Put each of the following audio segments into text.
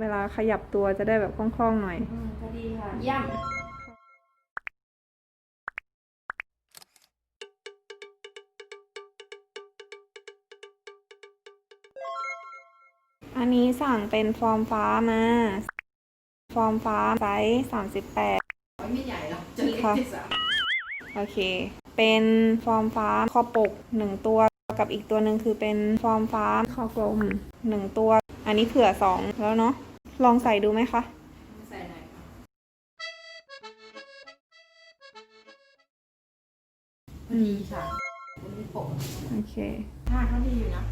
เวลาขยับตัวจะได้แบบคล่องๆหน่อย อืมพอดีค่ะเย่ำอันนี้สั่งเป็นฟอร์มฟ้ามา ฟอร์มฟ้าไซส์สามสิบแปดไม่ใหญ่หรอกจะเล็กค่ะที่สุดโอเค เป็นฟอร์มฟ้าคอปกหนึ่งตัวกับอีกตัวหนึ่งคือเป็นฟอร์มฟ้าคอกลมหนึ่งตัว อันนี้เผื่อสองแล้วเนาะ ลองใส่ดูไหมคะ ใส่หน่อยค่ะพอดีค่ะพอดีปกโอเคท่าเขาดีอยู่นะ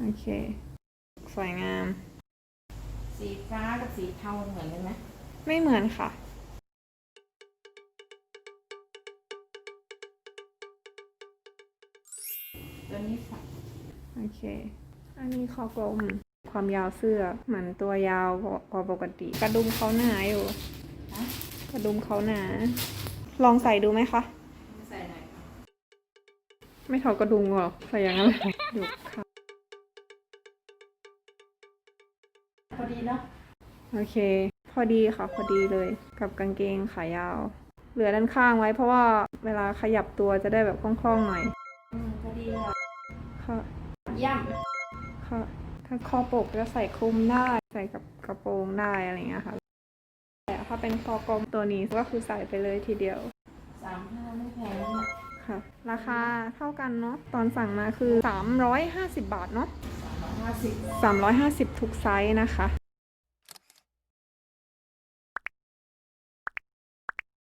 โอเค สวยงาม สีฟ้ากับสีเทาเหมือนกันไหมไม่เหมือนค่ะ ตัวนี้ฝักโอเค อันนี้คอกลม ความยาวเสื้อเหมือนตัวยาวกว่าปกติ กระดุมเขาหนาอยู่นะกระดุมเขาหนา ลองใส่ดูไหมคะ ใส่หน่อยค่ะไม่เท่ากระดุมหรอกใส่อย่างนั้นเลยดูค่ะพอดีเนาะโอเค พอดีค่ะ พอดีเลย กับกางเกงขายาว เหลือด้านข้างไว้เพราะว่าเวลาขยับตัวจะได้แบบคล่องๆหน่อย อืมพอดีค่ะค่ะย่ ค่ะถ้าคอปกจะใส่คลุมได้ใส่กับกระโปรงได้อะไรอย่างเงี้ยค่ะ แต่ถ้าเป็นคอกลมตัวนี้ก็คือใส่ไปเลยทีเดียวำสามห้าไม่แพงนะค่ะ ราคาเท่ากันเนาะตอนสั่งมาคือ 350 บาทเนาะสามร้อยห้าสิบ350 ทุกไซส์นะคะ